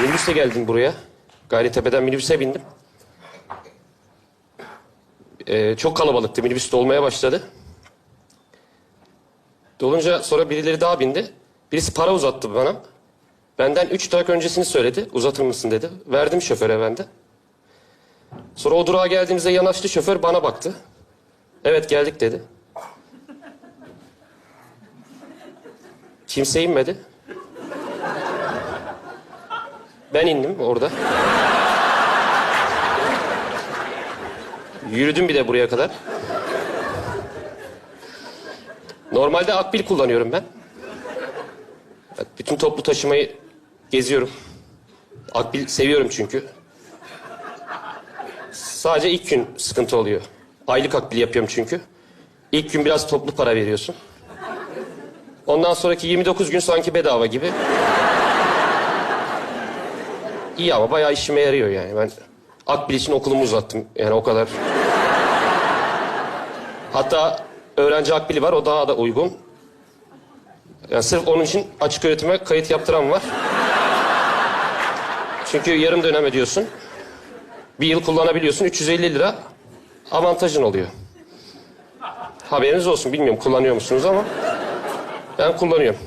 Minibüsle geldim buraya. Gayrettepe'den minibüse bindim. Ee, çok kalabalıktı. Minibüs dolmaya başladı. Dolunca sonra birileri daha bindi. Birisi para uzattı bana. Benden üç dakika öncesini söyledi. Uzatır mısın dedi. Verdim şoföre ben de. Sonra o durağa geldiğimizde yanaştı şoför bana baktı. Evet geldik dedi. Kimse inmedi. Ben indim orada. Yürüdüm bir de buraya kadar. Normalde akbil kullanıyorum ben. Bütün toplu taşımayı geziyorum. Akbil seviyorum çünkü. Sadece ilk gün sıkıntı oluyor. Aylık akbil yapıyorum çünkü. İlk gün biraz toplu para veriyorsun. Ondan sonraki 29 gün sanki bedava gibi. İyi ama bayağı işime yarıyor yani. Ben akbil için okulumu uzattım. Yani o kadar. Hatta öğrenci akbili var. O daha da uygun. Yani sırf onun için açık öğretime kayıt yaptıran var. Çünkü yarım dönem ödüyorsun. Bir yıl kullanabiliyorsun. 350 lira avantajın oluyor. Haberiniz olsun. Bilmiyorum kullanıyor musunuz ama ben kullanıyorum.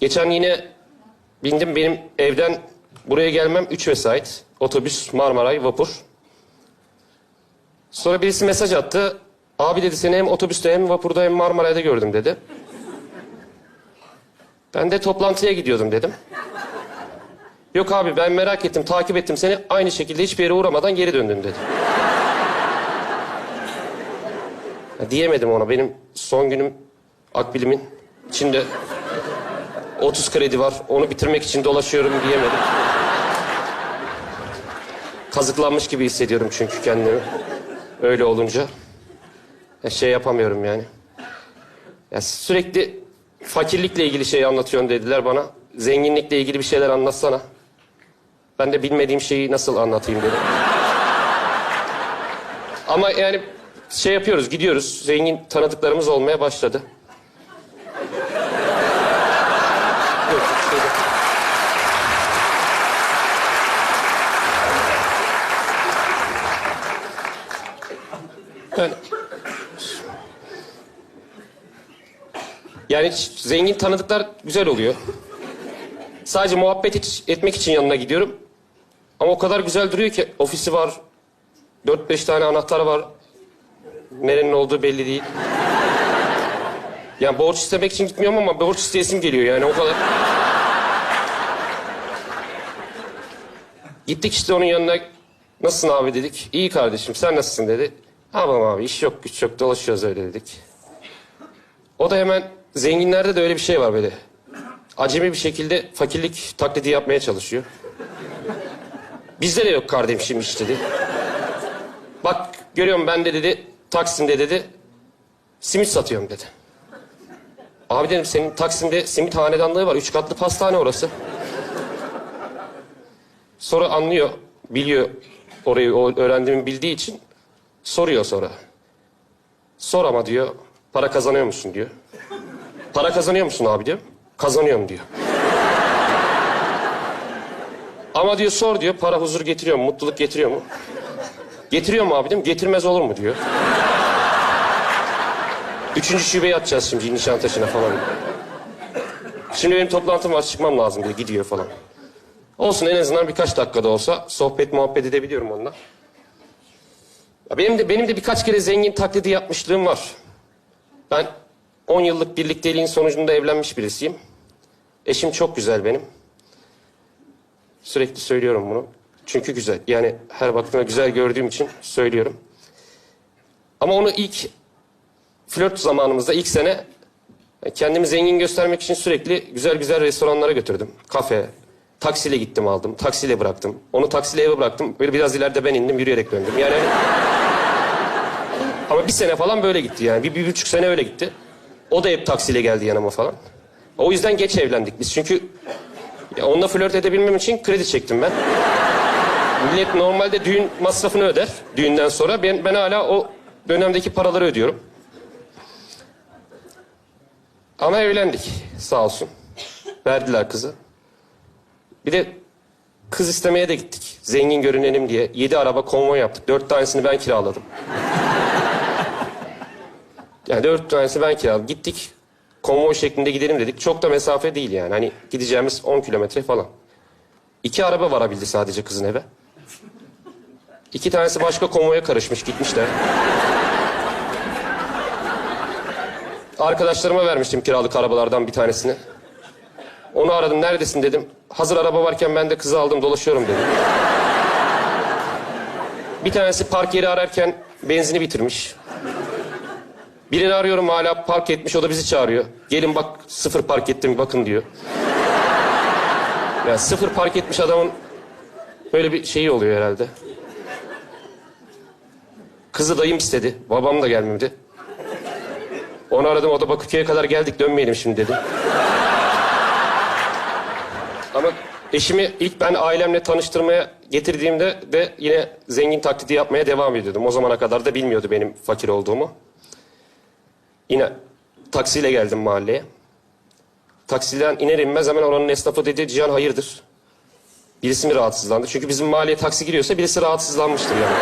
Geçen yine bindim benim evden buraya gelmem 3 vesait. Otobüs, Marmaray, vapur. Sonra birisi mesaj attı. Abi dedi seni hem otobüste hem vapurda hem Marmaray'da gördüm dedi. Ben de toplantıya gidiyordum dedim. Yok abi ben merak ettim, takip ettim seni. Aynı şekilde hiçbir yere uğramadan geri döndün dedi. Ya diyemedim ona. Benim son günüm akbilimin içinde 30 kredi var. Onu bitirmek için dolaşıyorum diyemedim. Kazıklanmış gibi hissediyorum çünkü kendimi. Öyle olunca. Ya şey yapamıyorum yani. Ya sürekli fakirlikle ilgili şey anlatıyorsun dediler bana. Zenginlikle ilgili bir şeyler anlatsana. Ben de bilmediğim şeyi nasıl anlatayım dedim. Ama yani şey yapıyoruz, gidiyoruz. Zengin tanıdıklarımız olmaya başladı. Yok, şeyde- Yani... Yani zengin tanıdıklar güzel oluyor. Sadece muhabbet hiç- etmek için yanına gidiyorum. Ama o kadar güzel duruyor ki ofisi var. Dört beş tane anahtarı var. Nerenin olduğu belli değil. Yani borç istemek için gitmiyorum ama borç isteyesim geliyor yani o kadar. Gittik işte onun yanına. Nasılsın abi dedik. İyi kardeşim sen nasılsın dedi. Tamam abi iş yok güç yok dolaşıyoruz öyle dedik. O da hemen zenginlerde de öyle bir şey var böyle. Acemi bir şekilde fakirlik taklidi yapmaya çalışıyor. Bizde de yok kardeşim iş dedi. Bak görüyorum ben de dedi Taksim'de dedi simit satıyorum dedi. Abi dedim senin Taksim'de simit hanedanlığı var. Üç katlı pastane orası. Sonra anlıyor, biliyor orayı o öğrendiğimi bildiği için soruyor sonra. Sor ama diyor, para kazanıyor musun diyor. Para kazanıyor musun abi diyor. Kazanıyorum diyor. Ama diyor sor diyor, para huzur getiriyor mu, mutluluk getiriyor mu? Getiriyor mu abi diyorum, getirmez olur mu diyor. Üçüncü şubeye atacağız şimdi Nişantaşı'na falan. Şimdi benim toplantım var, çıkmam lazım diyor, gidiyor falan. Olsun en azından birkaç dakikada olsa sohbet muhabbet edebiliyorum onunla. Ya benim de benim de birkaç kere zengin taklidi yapmışlığım var. Ben 10 yıllık birlikteliğin sonucunda evlenmiş birisiyim. Eşim çok güzel benim. Sürekli söylüyorum bunu. Çünkü güzel. Yani her baktığımda güzel gördüğüm için söylüyorum. Ama onu ilk flört zamanımızda ilk sene kendimi zengin göstermek için sürekli güzel güzel restoranlara götürdüm. Kafe, taksiyle gittim aldım, taksiyle bıraktım. Onu taksiyle eve bıraktım. Böyle biraz ileride ben indim, yürüyerek döndüm. Yani ama bir sene falan böyle gitti yani. Bir, bir buçuk sene öyle gitti. O da hep taksiyle geldi yanıma falan. O yüzden geç evlendik biz. Çünkü ya onunla flört edebilmem için kredi çektim ben. Millet normalde düğün masrafını öder düğünden sonra. Ben, ben hala o dönemdeki paraları ödüyorum. Ama evlendik sağ olsun. Verdiler kızı. Bir de kız istemeye de gittik. Zengin görünelim diye. Yedi araba konvoy yaptık. Dört tanesini ben kiraladım. Yani dört tanesi ben kiraladım. Gittik. Konvoy şeklinde gidelim dedik. Çok da mesafe değil yani. Hani gideceğimiz 10 kilometre falan. İki araba varabildi sadece kızın eve. İki tanesi başka konvoya karışmış gitmişler. Arkadaşlarıma vermiştim kiralık arabalardan bir tanesini. Onu aradım neredesin dedim. Hazır araba varken ben de kızı aldım dolaşıyorum dedim. Bir tanesi park yeri ararken benzini bitirmiş. Birini arıyorum hala park etmiş o da bizi çağırıyor. Gelin bak sıfır park ettim bakın diyor. Ya sıfır park etmiş adamın böyle bir şeyi oluyor herhalde. Kızı dayım istedi. Babam da gelmedi. Onu aradım o da Bakırköy'e kadar geldik dönmeyelim şimdi dedi. Ama eşimi ilk ben ailemle tanıştırmaya getirdiğimde de yine zengin taklidi yapmaya devam ediyordum. O zamana kadar da bilmiyordu benim fakir olduğumu. Yine taksiyle geldim mahalleye. Taksiden iner inmez hemen oranın esnafı dedi Cihan hayırdır? Birisi mi rahatsızlandı? Çünkü bizim mahalleye taksi giriyorsa birisi rahatsızlanmıştır yani.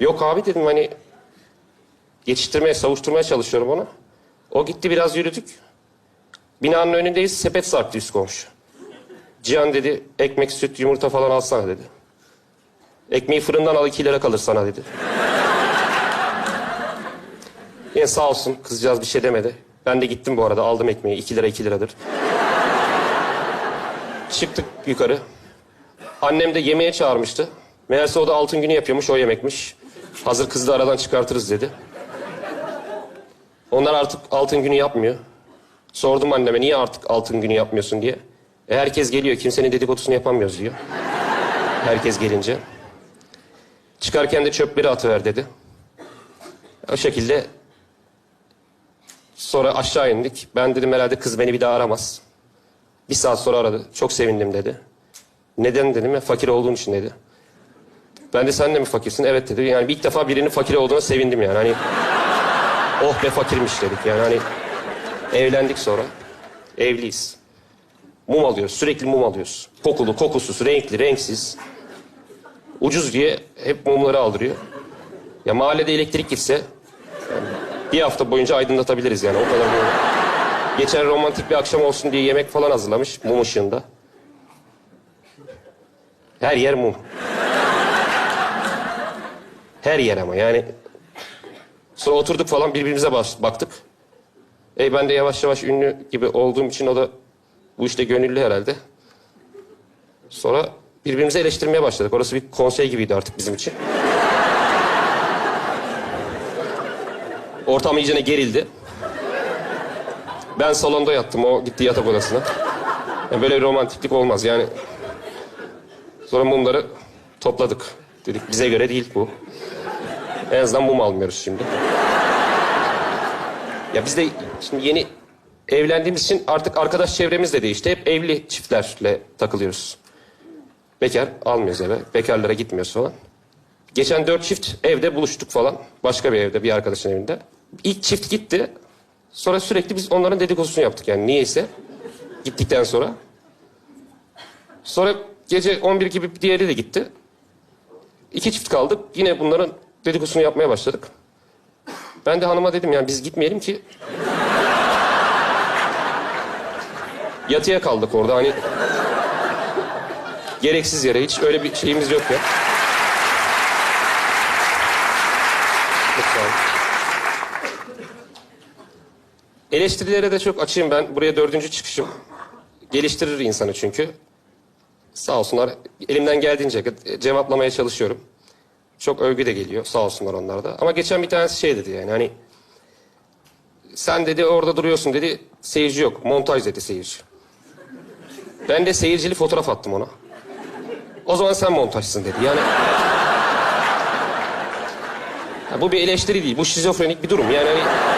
Yok abi dedim hani geçiştirmeye, savuşturmaya çalışıyorum onu. O gitti biraz yürüdük. Binanın önündeyiz, sepet sarktı üst komşu. Cihan dedi, ekmek, süt, yumurta falan alsana dedi. Ekmeği fırından al iki lira kalır sana dedi. Yine sağ olsun kızcağız bir şey demedi. Ben de gittim bu arada aldım ekmeği. iki lira iki liradır. Çıktık yukarı. Annem de yemeğe çağırmıştı. Meğerse o da altın günü yapıyormuş o yemekmiş. Hazır kızı da aradan çıkartırız dedi. Onlar artık altın günü yapmıyor. Sordum anneme niye artık altın günü yapmıyorsun diye. E herkes geliyor kimsenin dedikodusunu yapamıyoruz diyor. Herkes gelince. Çıkarken de çöpleri atıver dedi. O şekilde sonra aşağı indik. Ben dedim herhalde kız beni bir daha aramaz. Bir saat sonra aradı. Çok sevindim dedi. Neden dedim ya fakir olduğum için dedi. Ben de sen de mi fakirsin? Evet dedi. Yani ilk defa birinin fakir olduğuna sevindim yani. Hani oh be fakirmiş dedik yani hani evlendik sonra. Evliyiz. Mum alıyoruz. Sürekli mum alıyoruz. Kokulu, kokusuz, renkli, renksiz. Ucuz diye hep mumları aldırıyor. Ya mahallede elektrik gitse bir hafta boyunca aydınlatabiliriz yani o kadar mum. Geçen romantik bir akşam olsun diye yemek falan hazırlamış mum ışığında. Her yer mum. Her yer ama yani. Sonra oturduk falan birbirimize baktık. E ben de yavaş yavaş ünlü gibi olduğum için o da bu işte gönüllü herhalde. Sonra birbirimizi eleştirmeye başladık. Orası bir konsey gibiydi artık bizim için. Ortam iyicene gerildi. Ben salonda yattım, o gitti yatak odasına. Yani böyle bir romantiklik olmaz yani. Sonra mumları topladık. Dedik bize göre değil bu. En azından mum almıyoruz şimdi. Ya biz de şimdi yeni evlendiğimiz için artık arkadaş çevremiz de değişti. Hep evli çiftlerle takılıyoruz. Bekar almıyoruz eve. Bekarlara gitmiyoruz falan. Geçen dört çift evde buluştuk falan. Başka bir evde, bir arkadaşın evinde. İlk çift gitti. Sonra sürekli biz onların dedikodusunu yaptık yani niyeyse. Gittikten sonra. Sonra gece 11 gibi diğeri de gitti. İki çift kaldık. Yine bunların dedikodusunu yapmaya başladık. Ben de hanıma dedim yani biz gitmeyelim ki. Yatıya kaldık orada hani. Gereksiz yere hiç öyle bir şeyimiz yok ya. Çok sağ olun. Eleştirilere de çok açayım ben. Buraya dördüncü çıkışım. Geliştirir insanı çünkü. Sağ olsunlar. Elimden geldiğince cevaplamaya çalışıyorum. Çok övgü de geliyor. Sağ olsunlar onlar da. Ama geçen bir tanesi şey dedi yani hani... Sen dedi orada duruyorsun dedi. Seyirci yok. Montaj dedi seyirci. Ben de seyircili fotoğraf attım ona. O zaman sen montajsın dedi. Yani... Ya bu bir eleştiri değil. Bu şizofrenik bir durum. Yani hani...